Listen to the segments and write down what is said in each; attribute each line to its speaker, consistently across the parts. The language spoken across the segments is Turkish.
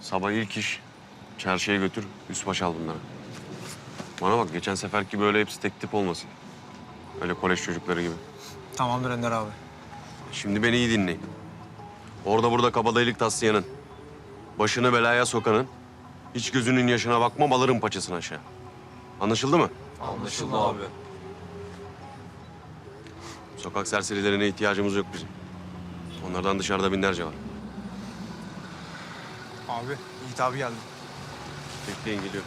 Speaker 1: Sabah ilk iş çarşıya götür, üst baş al bunları. Bana bak geçen seferki böyle hepsi tek tip olmasın. Öyle kolej çocukları gibi.
Speaker 2: Tamamdır Ender abi.
Speaker 1: Şimdi beni iyi dinleyin. Orada burada kabadayılık taslayanın, başını belaya sokanın, hiç gözünün yaşına bakmam alırım paçasını aşağı. Anlaşıldı mı?
Speaker 3: Anlaşıldı abi.
Speaker 1: Sokak serserilerine ihtiyacımız yok bizim. Onlardan dışarıda binlerce var.
Speaker 2: Abi Yiğit abi geldi.
Speaker 1: Bekleyin geliyor.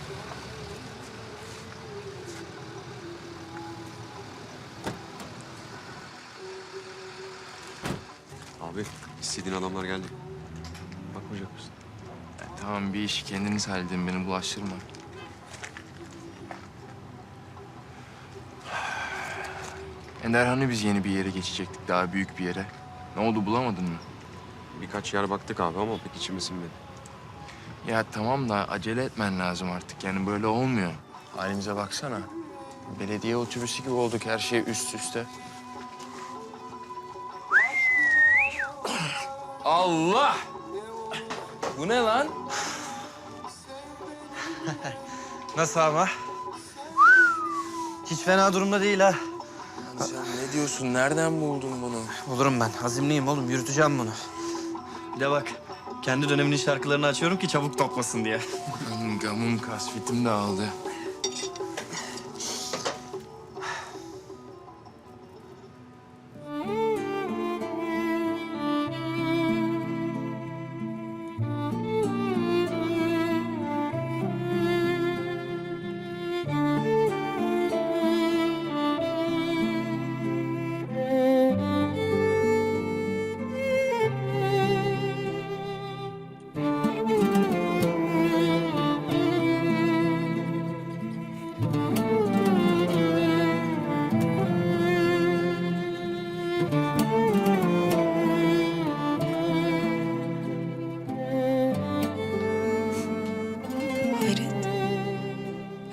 Speaker 1: Abi istediğin adamlar geldi. Bakmayacak mısın?
Speaker 3: tamam bir işi kendiniz halledin beni bulaştırma. Ender hani biz yeni bir yere geçecektik daha büyük bir yere. Ne oldu bulamadın mı?
Speaker 1: Birkaç yer baktık abi ama pek içime sinmedi.
Speaker 3: Ya tamam da acele etmen lazım artık yani böyle olmuyor. Halimize baksana. Belediye otobüsü gibi olduk her şey üst üste. Allah! Bu ne lan?
Speaker 2: Nasıl ama? Hiç fena durumda değil ha.
Speaker 3: Sen ne diyorsun? Nereden buldun bunu?
Speaker 2: Olurum ben. Azimliyim oğlum. Yürüteceğim bunu. Bir de bak. Kendi döneminin şarkılarını açıyorum ki çabuk toplasın diye.
Speaker 3: Gamım kasvetim dağıldı.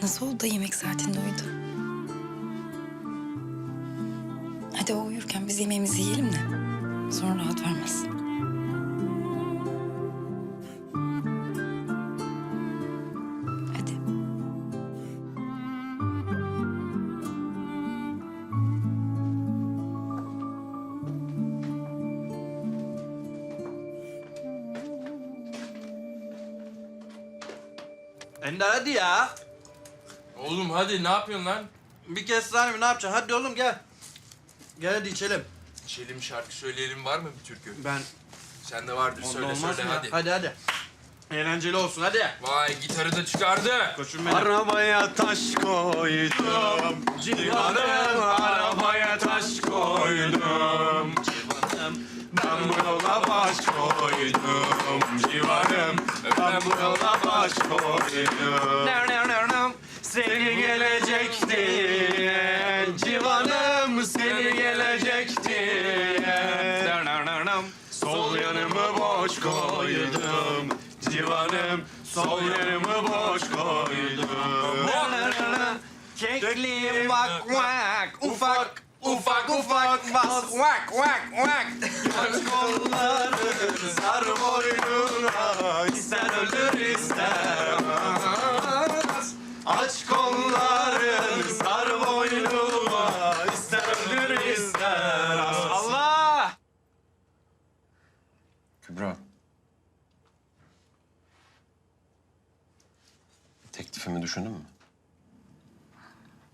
Speaker 4: Nasıl oldu da yemek saatinde uyudu? Hadi o uyurken biz yemeğimizi yiyelim de. Sonra rahat vermez. Hadi.
Speaker 5: Ender hadi ya.
Speaker 3: Oğlum hadi ne yapıyorsun lan?
Speaker 5: Bir kez saniye mi ne yapacaksın? Hadi oğlum gel. Gel hadi içelim.
Speaker 3: İçelim şarkı söyleyelim var mı bir türkü?
Speaker 5: Ben
Speaker 3: Sende vardır
Speaker 5: onda
Speaker 3: söyle
Speaker 5: olmaz
Speaker 3: söyle
Speaker 5: mı?
Speaker 3: hadi.
Speaker 5: Hadi hadi. Eğlenceli olsun hadi.
Speaker 3: Vay gitarı da çıkardı.
Speaker 5: Koşun benim.
Speaker 1: Arabaya taş koydum, civanım arabaya taş koydum. Ben bu yola baş koydum, civanım ben bu yola baş koydum. Seni gelecekti, civanım seni gelecekti. Sol yanımı boş koydum, civanım sol yanımı boş koydum.
Speaker 5: Kekli vak vak ufak ufak ufak bas vak vak vak.
Speaker 1: Aç kolları sar boynuna ister ölür ister. Aç kolları sar boynuna ister ölür ister Allah!
Speaker 6: Kübra. Teklifimi düşündün mü?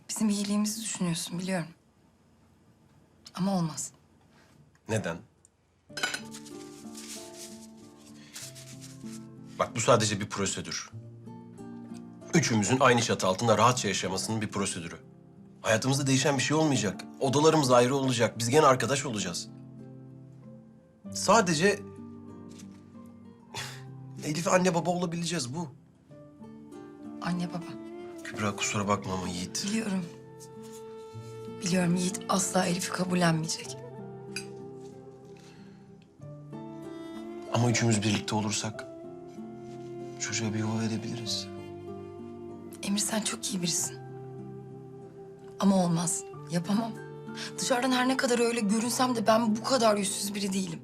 Speaker 4: Bizim iyiliğimizi düşünüyorsun biliyorum. Ama olmaz.
Speaker 6: Neden? Bak bu sadece bir prosedür. Üçümüzün aynı çatı altında rahatça yaşamasının bir prosedürü. Hayatımızda değişen bir şey olmayacak. Odalarımız ayrı olacak. Biz gene arkadaş olacağız. Sadece... Elif'e anne baba olabileceğiz bu.
Speaker 4: Anne baba.
Speaker 6: Kübra kusura bakma ama Yiğit.
Speaker 4: Biliyorum. Biliyorum Yiğit asla Elif'i kabullenmeyecek.
Speaker 6: Ama üçümüz birlikte olursak çocuğa bir yuva verebiliriz.
Speaker 4: Emir sen çok iyi birisin. Ama olmaz. Yapamam. Dışarıdan her ne kadar öyle görünsem de ben bu kadar yüzsüz biri değilim.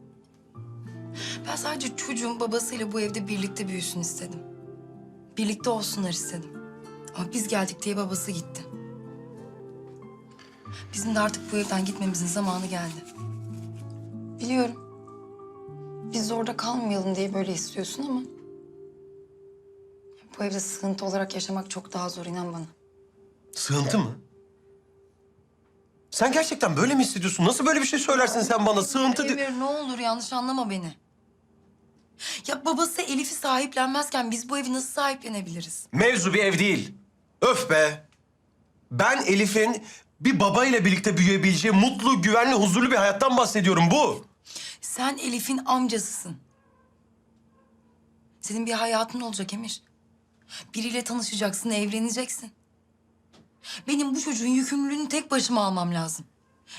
Speaker 4: Ben sadece çocuğun babasıyla bu evde birlikte büyüsün istedim. Birlikte olsunlar istedim. Ama biz geldik diye babası gitti. Bizim de artık bu evden gitmemizin zamanı geldi. Biliyorum. Biz orada kalmayalım diye böyle istiyorsun ama... Bu evde sığıntı olarak yaşamak çok daha zor inan bana.
Speaker 6: Sığıntı mı? Sen gerçekten böyle mi hissediyorsun? Nasıl böyle bir şey söylersin sen bana? Sığıntı... di-
Speaker 4: Emir ne olur yanlış anlama beni. Ya babası Elif'i sahiplenmezken biz bu evi nasıl sahiplenebiliriz?
Speaker 6: Mevzu bir ev değil. Öf be. Ben Elif'in bir babayla birlikte büyüyebileceği mutlu, güvenli, huzurlu bir hayattan bahsediyorum bu.
Speaker 4: Sen Elif'in amcasısın. Senin bir hayatın olacak Emir. Biriyle tanışacaksın, evleneceksin. Benim bu çocuğun yükümlülüğünü tek başıma almam lazım.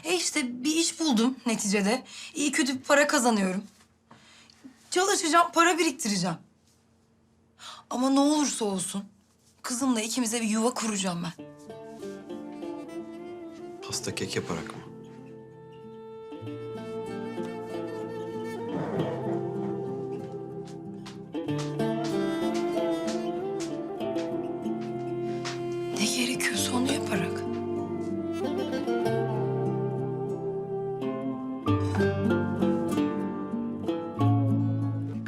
Speaker 4: E işte bir iş buldum neticede. İyi kötü bir para kazanıyorum. Çalışacağım, para biriktireceğim. Ama ne olursa olsun kızımla ikimize bir yuva kuracağım ben.
Speaker 6: Pasta kek yaparak mı?